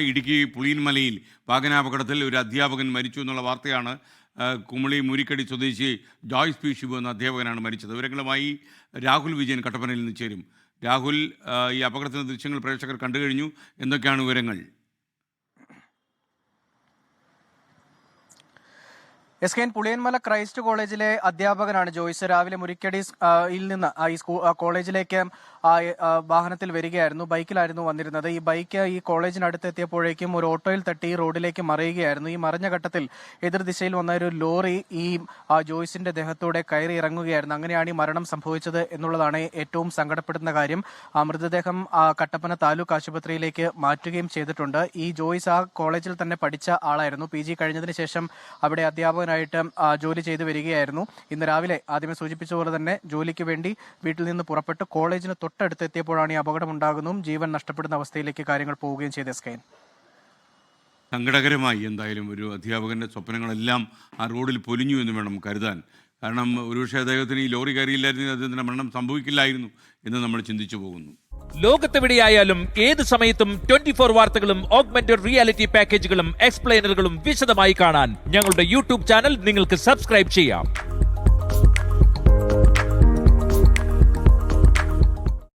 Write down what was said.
ഇടുക്കി പുളിയൻമലയിൽ വാഹനാപകടത്തിൽ ഒരു അധ്യാപകൻ മരിച്ചു എന്നുള്ള വാർത്തയാണ് കുമളി മുരിക്കടി സ്വദേശി ജോയ്സ് പി ഷിബു എന്ന അധ്യാപകനാണ് മരിച്ചത്. വിവരങ്ങളുമായി രാഹുൽ വിജയൻ കട്ടപ്പനയിൽ നിന്ന് ചേരും. രാഹുൽ ഈ അപകടത്തിന്റെ ദൃശ്യങ്ങൾ പ്രേക്ഷകർ കണ്ടു കഴിഞ്ഞു. എന്തൊക്കെയാണ് വിവരങ്ങൾ? S K N Puliyanmala Christ കോളേജിലെ അധ്യാപകനാണ് ജോയ്സ്. രാവിലെ മുരിക്കടി നിന്ന് ഈ സ്കൂ കോളേജിലേക്ക് വാഹനത്തിൽ വരികയായിരുന്നു. ബൈക്കിലായിരുന്നു വന്നിരുന്നത്. ഈ ബൈക്ക് ഈ കോളേജിനടുത്ത് എത്തിയപ്പോഴേക്കും ഒരു ഓട്ടോയിൽ തട്ടി റോഡിലേക്ക് മറിയുകയായിരുന്നു. ഈ മറിഞ്ഞ ഘട്ടത്തിൽ എതിർദിശയിൽ വന്ന ഒരു ലോറി ഈ ആ, ജോയ്സിന്റെ ദേഹത്തോടെ കയറി ഇറങ്ങുകയായിരുന്നു. അങ്ങനെയാണ് ഈ മരണം സംഭവിച്ചത് എന്നുള്ളതാണ് ഏറ്റവും സങ്കടപ്പെടുന്ന കാര്യം. ആ മൃതദേഹം ആ, കട്ടപ്പന താലൂക്ക് ആശുപത്രിയിലേക്ക് മാറ്റുകയും ചെയ്തിട്ടുണ്ട്. ഈ ജോയ്സ് ആ കോളേജിൽ തന്നെ പഠിച്ച ആളായിരുന്നു. പി ജി കഴിഞ്ഞതിന് ശേഷം അവിടെ അധ്യാപകനായിട്ട് ജോലി ചെയ്തു വരികയായിരുന്നു. ഇന്ന് രാവിലെ ആദ്യമേ സൂചിപ്പിച്ച പോലെ തന്നെ ജോലിക്ക് വേണ്ടി വീട്ടിൽ നിന്ന് പുറപ്പെട്ട് കോളേജിന് തൊട്ടടുത്ത് എത്തിയപ്പോഴാണ് ഈ അപകടം ഉണ്ടാകുന്നതും ജീവൻ നഷ്ടപ്പെടുന്ന അവസ്ഥയിലേക്ക് കാര്യങ്ങൾ പോവുകയും ചെയ്ത എസ്കൈൻ സങ്കടകരമായി എന്തായാലും ഒരു അധ്യാപകന്റെ സ്വപ്നങ്ങളെല്ലാം ആ റോഡിൽ പൊലിഞ്ഞു എന്ന് വേണം കരുതാൻ. കാരണം ഒരുപക്ഷെ അദ്ദേഹത്തിന് ഈ ലോറി കയറിയില്ലായിരുന്നെങ്കിൽ അദ്ദേഹത്തിന്റെ മരണം സംഭവിക്കില്ലായിരുന്നു എന്ന് നമ്മൾ ചിന്തിച്ചു പോകുന്നു. ലോകത്തെവിടെയായാലും ഏത് സമയത്തും ട്വന്റി ഫോർ വാർത്തകളും ഓഗ്മെന്റഡ് റിയാലിറ്റി പാക്കേജുകളും എക്സ്പ്ലെയിനറുകളും വിശദമായി കാണാൻ ഞങ്ങളുടെ യൂട്യൂബ് ചാനൽ നിങ്ങൾക്ക് സബ്സ്ക്രൈബ് ചെയ്യാം.